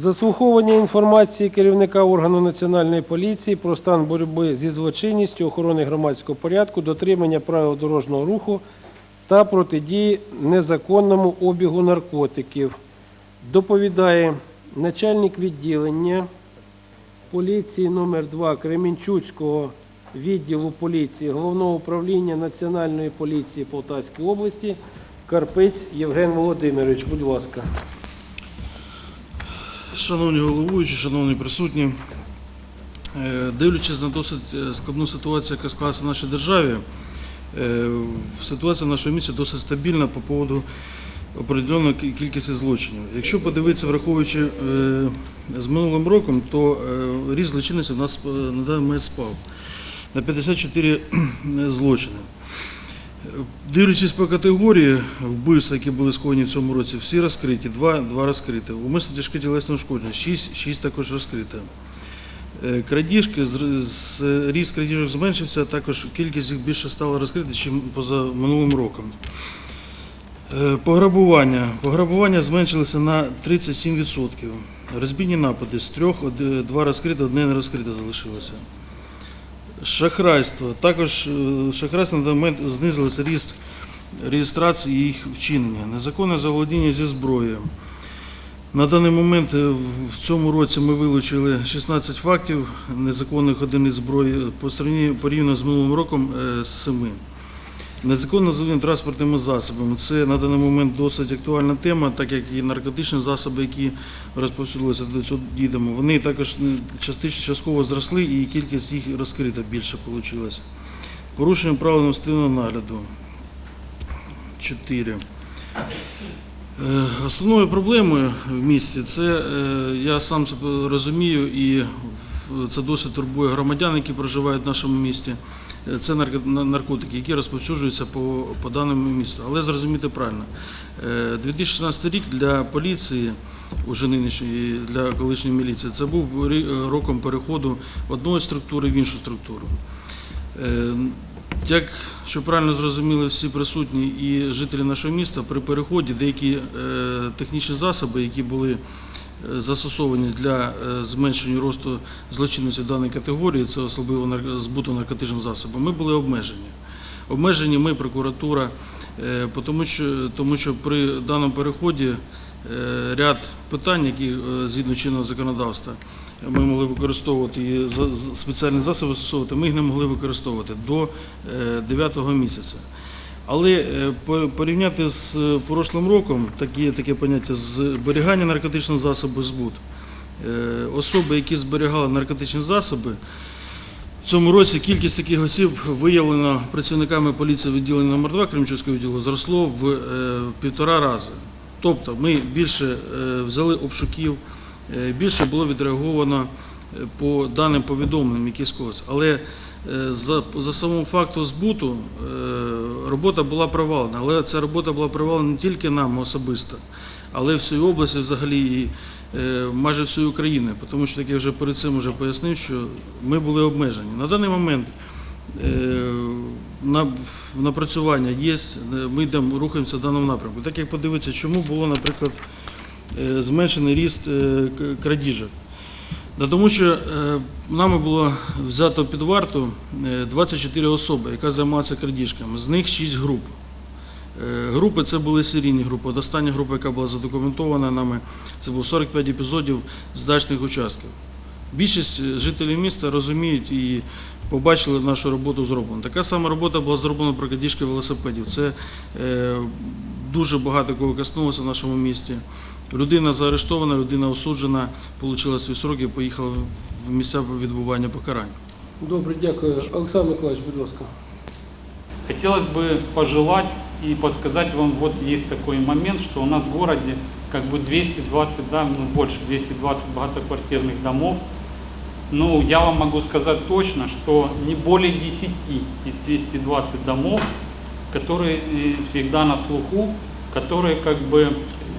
Заслуховування інформації керівника органу національної поліції про стан боротьби зі злочинністю, охорони громадського порядку, дотримання правил дорожнього руху та протидії незаконному обігу наркотиків. Доповідає начальник відділення поліції номер 2 Кременчуцького відділу поліції Головного управління Національної поліції Полтавської області Карпець Євген Володимирович. Будь ласка. Шановні головуючі, шановні присутні, е, дивлячись на досить е, складну ситуацію, яка склалася в нашій державі, е, ситуація в нашому місті досить стабільна по поводу определеної кількості злочинів. Якщо подивитися, враховуючи з минулим роком, то ріст злочинності в нас на даний момент спав на 54 злочини. Дивлячись по категорії вбивств, які були скоєні в цьому році, всі розкриті, два, два розкриті. Умисно тяжке тілесне ушкодження, шість, шість також розкрите. Е, Крадіжки, ріст крадіжок зменшився, також кількість їх більше стала розкрита, ніж поза минулим роком. Е, Пограбування. Пограбування зменшилося на 37%. Розбійні напади з трьох, два розкриті, одне не розкрите залишилося. Шахрайство. Також е, шахрайство на момент знизилося ріст реєстрації і їх вчинення. Незаконне заволодіння зі зброєю. На даний момент е, в цьому році ми вилучили 16 фактів незаконних одиниць зброї порівняно з минулим роком е, з 7. Незаконне заволодіння транспортними засобами. Це на даний момент досить актуальна тема, так як і наркотичні засоби, які розповсюдилися до цього дійдемо. Вони також частково зросли і кількість їх розкрита більше вийшла. Порушення правил інвестиційного нагляду. 4. Е, Основною проблемою в місті це е, я сам себе розумію, і це досить турбує громадян, які проживають в нашому місті. Е, Це нарко- наркотики, які розповсюджуються по, по даному місту. Але зрозуміти правильно, е, 2016 рік для поліції, уже нинішньої, для колишньої міліції, це був роком переходу одної структури в іншу структуру. Е, Як що правильно зрозуміли всі присутні і жителі нашого міста, при переході деякі е, технічні засоби, які були е, застосовані для е, зменшення росту злочинності в даній категорії, це особливо збуту наркотичних засобів, ми були обмежені. Обмежені ми, прокуратура, е, тому що, тому що при даному переході е, ряд питань, які згідно чинного законодавства, ми могли використовувати і спеціальні засоби застосовувати, ми їх не могли використовувати до 9 місяця. Але е, по- порівняти з е, прошлим роком, такі, таке поняття зберігання наркотичного засобу збут. Е, Особи, які зберігали наркотичні засоби, в цьому році кількість таких осіб виявлено працівниками поліції відділення номер 2 Кремчуцького відділу зросло в півтора рази. Тобто ми більше взяли обшуків, більше було відреаговано по даним повідомленням, які е, за, за самим фактом збуту е, робота була провалена. Але ця робота була провалена не тільки нам особисто, але й всієї області взагалі і е, майже всієї України. Тому що, як я вже перед цим вже пояснив, що ми були обмежені. На даний момент е, на, напрацювання є, е, ми йдемо, рухаємося в даному напрямку. Так як подивитися, чому було, наприклад, е, зменшений ріст е, крадіжок. Тому що е, нами було взято під варту е, 24 особи, яка займалася крадіжками. З них 6 груп. Е, Групи це були серійні групи. Остання група, яка була задокументована нами, це було 45 епізодів з дачних участків. Більшість е, жителів міста розуміють і побачили нашу роботу зроблену. Така сама робота була зроблена про крадіжки велосипедів. Це е, дуже багато кого коснулося в нашому місті. Людина заарештована, людина осуджена, отримала свій срок і поїхала в- в місця відбування покарання. Добре, дякую. Олександр Миколаївич, будь ласка. Хотелось бы пожелать и подсказать вам, вот есть такой момент, что у нас в городе как бы 220, да, ну больше 220 многоквартирных домов. Ну, я вам могу сказать точно, что не более 10 из 220 домов, которые э, всегда на слуху, которые как бы,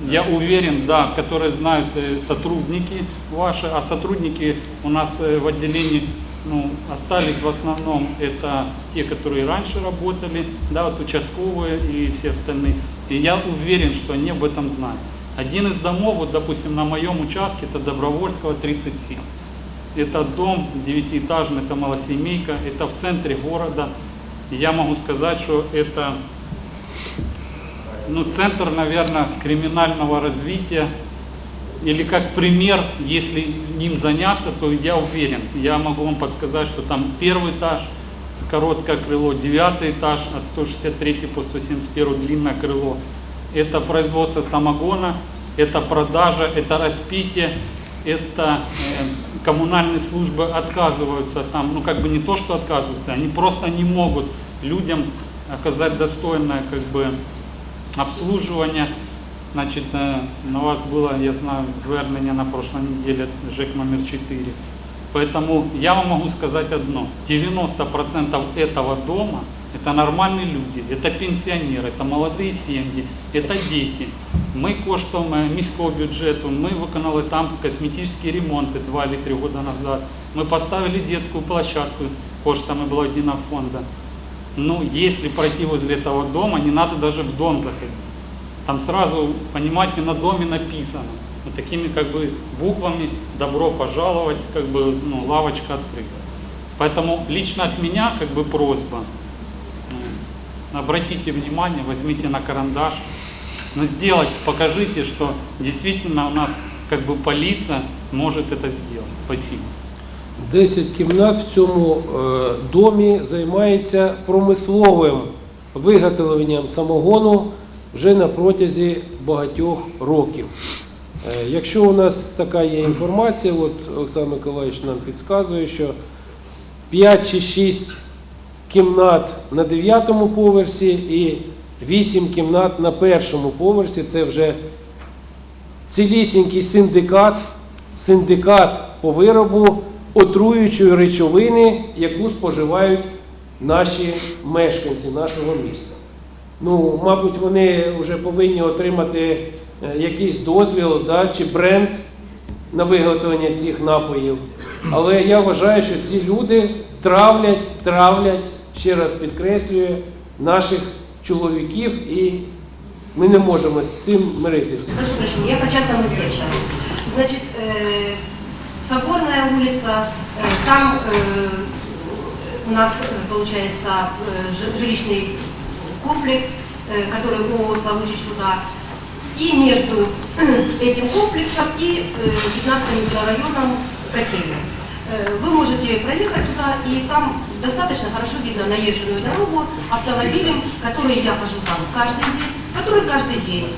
я уверен, да, которые знают э, сотрудники ваши, а сотрудники у нас э, в отделении ну, остались в основном это те, которые раньше работали, да, вот участковые и все остальные. И я уверен, что они об этом знают. Один из домов, вот, допустим, на моем участке, это Добровольского 37. Это дом девятиэтажный, это малосемейка, это в центре города. Я могу сказать, что это ну, центр, наверное, криминального развития. Или как пример, если им заняться, то я уверен, я могу вам подсказать, что там первый этаж, короткое крыло, девятый этаж от 163 по 171 длинное крыло. Это производство самогона, это продажа, это распитие, это э, коммунальные службы отказываются там, ну как бы не то, что отказываются, они просто не могут людям оказать достойное как бы обслуживание. Значить, е, на вас було, я знаю, звернення на прошлой неделе, ЖЕК номер 4. Поэтому я вам могу сказать одно. 90% этого дома – это нормальные люди, это пенсионеры, это молодые семьи, это дети. Ми коштом е, міського бюджету, ми виконали там косметичні ремонти 2 или 3 роки назад. Ми поставили детскую площадку коштами благодійного фонда. Ну, если пройти возле этого дома, не надо даже в дом заходить. Там сразу, понимаете, на доме написано. Вот такими как бы буквами «Добро пожаловать», как бы, ну, лавочка открыта. Поэтому лично от меня как бы просьба. э, Обратите внимание, возьмите на карандаш. Но сделать, покажите, что действительно у нас как бы полиция может это сделать. Спасибо. 10 кімнат в цьому е, домі займається промисловим виготовленням самогону вже на протязі багатьох років. Е, Якщо у нас така є інформація, от Олександр Миколаївич нам підказує, що 5 чи 6 кімнат на 9-му поверсі і 8 кімнат на першому поверсі це вже цілісінький синдикат, синдикат по виробу отруючої речовини, яку споживають наші мешканці нашого міста. Ну, мабуть, вони вже повинні отримати е, якийсь дозвіл да, чи бренд на виготовлення цих напоїв. Але я вважаю, що ці люди травлять, травлять, ще раз підкреслюю, наших чоловіків, і ми не можемо з цим миритися. Я по частному сектору. Значит, э, Соборная улица, э, там э, у нас э, получается жи- жилищный комплекс, который ООО «Славутич туда». И между этим комплексом и э, 15 микрорайоном Котельня. Э, Вы можете проехать туда, и там достаточно хорошо видно наезженную дорогу автомобилем, который я хожу там каждый день, который каждый день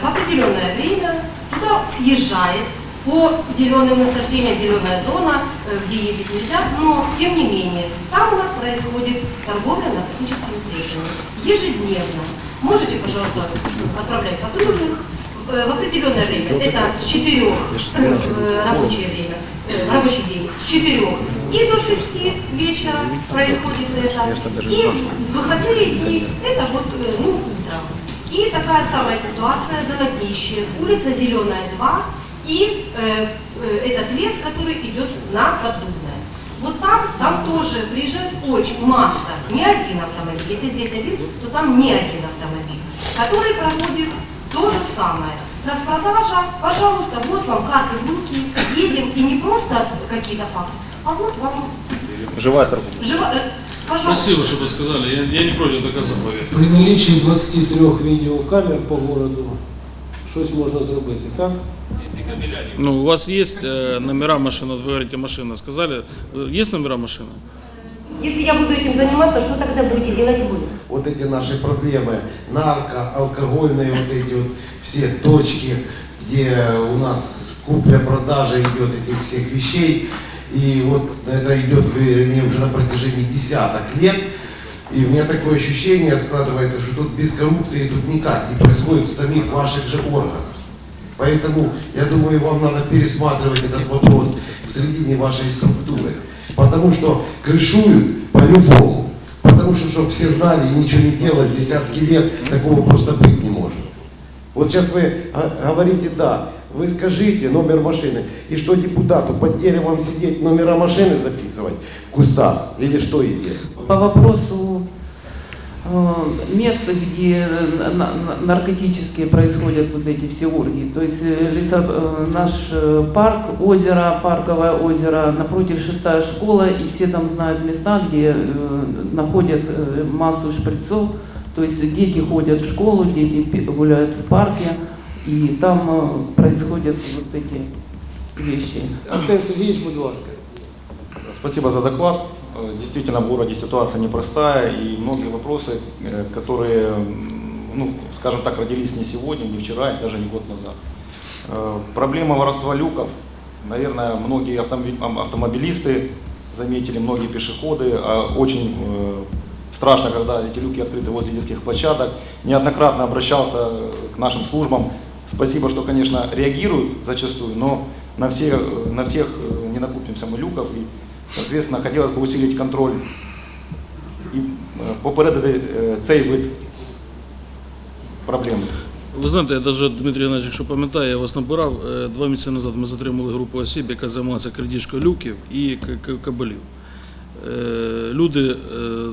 в определенное время туда съезжает по зеленым насаждениям, зеленая зона, э, где ездить нельзя, но тем не менее, там у нас происходит торговля наркотическими средствами ежедневно. Можете, пожалуйста, отправлять патрульных э, в определенное время, это с 4 рабочее время, э, рабочий день, с 4 и до 6 вечера происходит это, и в выходные дни это вот, э, ну, утро. И такая самая ситуация, Золотнище, улица Зеленая 2 и э, э, этот лес, который идет на Поддубное. Вот там, там тоже приезжает очень масса, не один автомобиль. Если здесь один, то там не один автомобиль, который проводит то же самое. Распродажа, пожалуйста, вот вам карты в руки, едем, и не просто какие-то факты, а вот вам Живая торговля. живо, э, пожалуйста. Спасибо, что вы сказали. Я, я не против доказать, поверьте. При наліччі 23 відеокамер по городу щось можна зробити, так? Ну, у вас есть э, номера машины, вот вы говорите, машина, сказали. Э, Есть номера машины? Если я буду этим заниматься, что тогда будете делать вы? вот эти наши проблемы, нарко, алкогольные вот эти вот все точки, где у нас купля-продажа идет этих всех вещей, и вот это идет вернее, уже на протяжении десяток лет, и у меня такое ощущение складывается, что тут без коррупции тут никак не происходит в самих ваших же органах. Поэтому, я думаю, вам надо пересматривать этот вопрос в середине вашей структуры. Потому что крышуют по-любому. Потому что, чтобы все знали и ничего не делать десятки лет, такого просто быть не может. Вот сейчас вы говорите, да, вы скажите номер машины, и что депутату под деревом сидеть, номера машины записывать в кустах, или что идет? По вопросу место, где э, на- на- наркотические происходят вот эти все оргии. То есть э, лесо- э, наш э, парк, озеро, парковое озеро, напротив шестая школа, и все там знают места, где э, находят э, массу шприцов. То есть дети ходят в школу, дети гуляют в парке, и там э, происходят вот эти вещи. Артем Сергійович, будь ласка. Спасибо за доклад. Э, Действительно, в городе ситуация непростая и многие вопросы, э, которые, ну, скажем так, родились не сегодня, не вчера, и даже не год назад. Э, Проблема воровства люков, наверное, многие автомобилисты заметили, многие пешеходы. А Очень страшно, когда эти люки открыты возле детских площадок. Неоднократно обращался к нашим службам. Спасибо, что, конечно, реагируют зачастую, но на, все, на всех не накупимся мы люков. И, соответственно, хотелось бы усилить контроль і е, попередити е, цей вид проблеми. Ви знаєте, я навіть Дмитрій Геннадійович, якщо пам'ятає, я вас набирав. е, Два місяці назад ми затримали групу осіб, яка займалася крадіжкою люків і кабелів. Е, Люди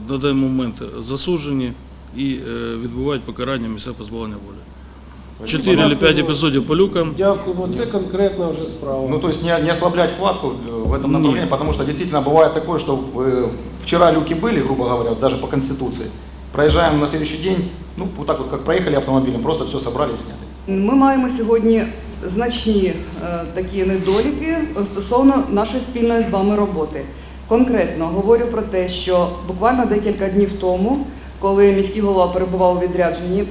на даний момент засуджені і відбувають покарання місця позбавлення волі. Чотири або п'ять епізодів по люкам. Дякуємо. Це конкретна вже справа. Ну, то есть не, не ослаблять хватку э, в этом направлении, Нет. потому что действительно бывает такое, что э, вчера люки были, грубо говоря, вот даже по Конституции. Проезжаем на следующий день, ну, вот так вот, как проехали автомобилем, просто все собрали и сняли. Ми маємо сьогодні значні е, такі недоліки стосовно нашої спільної з вами роботи. Конкретно говорю про те, що буквально декілька днів тому, коли міський голова перебував у відрядженні,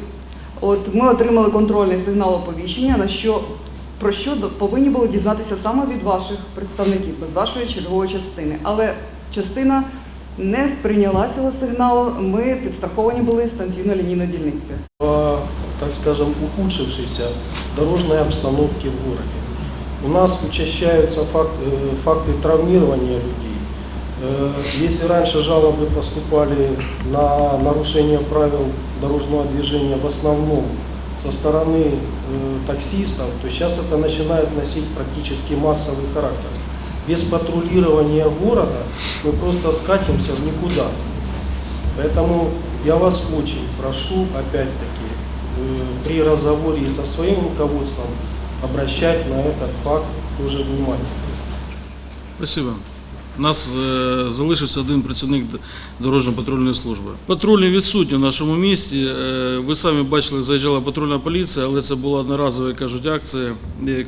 от ми отримали контрольний сигнал оповіщення, на що про що повинні були дізнатися саме від ваших представників, з вашої чергової частини. Але частина не сприйняла цього сигналу. Ми підстраховані були станційно-лінійної дільниці. так скажем, ухудшившейся дорожной обстановке в городе. У нас учащаются факт- э, факты людей. Э, Если раньше жалобы поступали на нарушение правил дорожного движения в основном со стороны э, таксистов, то сейчас это начинает носить практически массовый характер. Без патрулирования города мы просто скатимся в никуда. Поэтому я вас очень прошу, опять-таки, э, при разговоре со своим руководством обращать на этот факт тоже внимание. Спасибо. У нас е, залишився один працівник дорожньо-патрульної служби. Патрульні відсутні в нашому місті. Е, ви самі бачили, заїжджала патрульна поліція, але це була одноразова, кажуть, акція,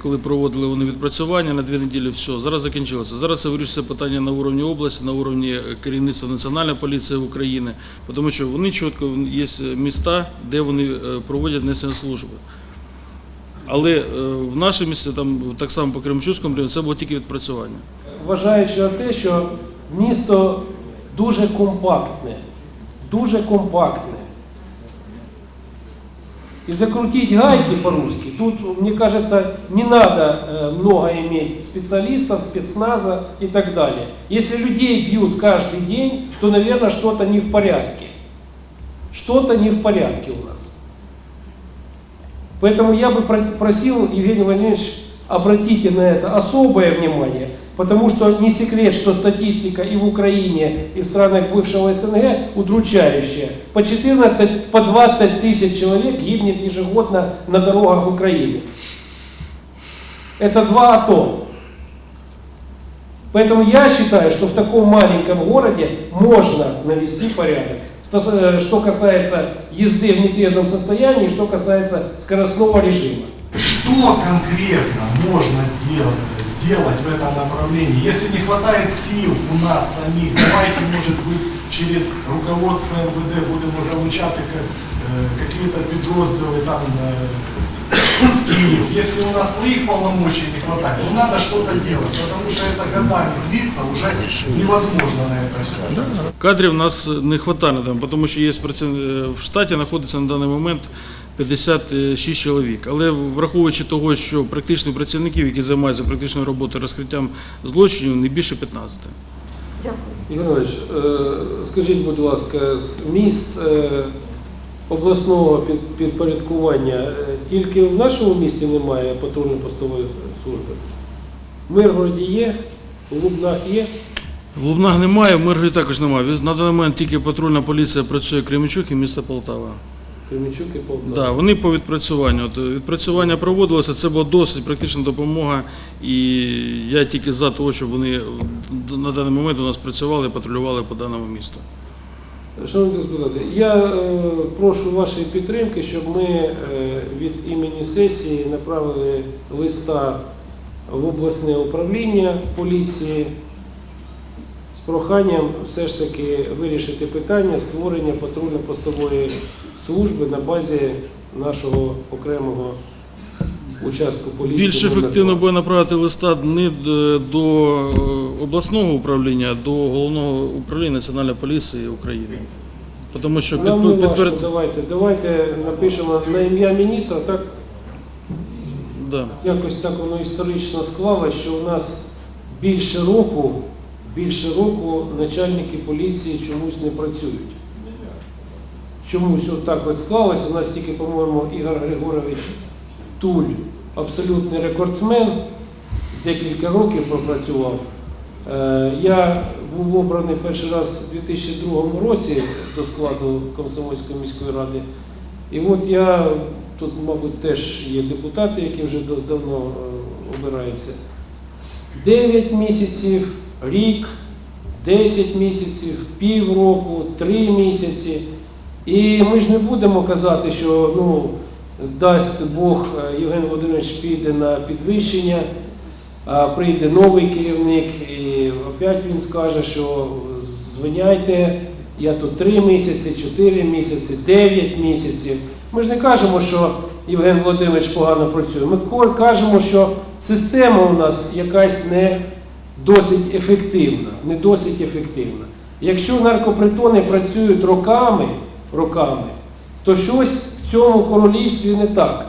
коли проводили вони відпрацювання на дві неділі. Все, зараз закінчилося. Зараз це вирішується питання на уровні області, на уровні е, керівництва Національної поліції України, тому що вони чітко є міста, де вони проводять несення служби. Але в нашому місті, там так само по Кременчуцькому району, це було тільки відпрацювання. Вважаючи на те, що місто дуже компактне, дуже компактне. И закрутить гайки по-русски, тут, мне кажется, не надо много иметь специалистов, спецназа и так далее. Если людей бьют каждый день, то, наверное, что-то не в порядке. Что-то не в порядке у нас. Поэтому я бы про- просил, Евгений Владимирович, обратите на это особое внимание, потому что не секрет, что статистика и в Украине, и в странах бывшего СНГ удручающая. По 14, по 20 тысяч человек гибнет ежегодно на дорогах Украины. Это два АТО. Поэтому я считаю, что в таком маленьком городе можно навести порядок. Сто- э, Что касается езды в нетрезвом состоянии, что касается скоростного режима. Что конкретно можно делать, сделать в этом направлении? Если не хватает сил у нас самих, давайте, может быть, через руководство МВД будемо залучати ка- е, какие-то підрозділи там е, с Киев. Если у нас своих полномочий не хватает, то надо что-то делать, потому что это годами длится, уже невозможно на это все. Кадрів у нас не вистачає, там, тому що є праців- в штаті знаходиться на даний момент 56 чоловік. Але враховуючи того, що практичних працівників, які займаються практичною роботою розкриттям злочинів, не більше 15. Ігор Іванович, е, скажіть, будь ласка, з міст е, обласного підпорядкування е, тільки в нашому місті немає патрульно-постової служби? В Миргороді є, у Лубнах є. В Лубнах немає, в Миргорі також немає. На даний момент тільки патрульна поліція працює Кременчук і місто Полтава. Кременчук і Полтава. Да, вони по відпрацюванню. От, відпрацювання проводилося, це була досить практична допомога, і я тільки за того, щоб вони е, на даний момент у нас працювали, патрулювали по даному місту. Шановні депутати, я е, прошу вашої підтримки, щоб ми е, від імені сесії направили листа в обласне управління поліції з проханням все ж таки вирішити питання створення патрульно-постової служби на базі нашого окремого участку поліції. Більш ефективно буде направити листа не до е, обласного управління, а до головного управління Національної поліції України. Тому що Нам підпер- не важко, давайте, давайте напишемо на ім'я міністра, так да. Якось так воно історично склалося, що у нас більше року, більше року начальники поліції чомусь не працюють. Чомусь от так ось склалося. У нас тільки, по-моєму, Ігор Григорович Туль, абсолютний рекордсмен, декілька років пропрацював. Е, Я був обраний перший раз у 2002 році до складу Комсомольської міської ради. І от я, тут, мабуть, теж є депутати, які вже давно е, обираються. 9 місяців, рік, 10 місяців, півроку, 3 місяці. І ми ж не будемо казати, що ну, дасть Бог, е, Євген Володимирович піде на підвищення, прийде новий керівник, і опять він скаже, що звиняйте, я тут 3 місяці, 4 місяці, 9 місяців. Ми ж не кажемо, що Євген Володимирович погано працює. Ми кажемо, що система у нас якась не досить ефективна. Не досить ефективна. Якщо наркопритони працюють роками, роками, то щось в цьому королівстві не так.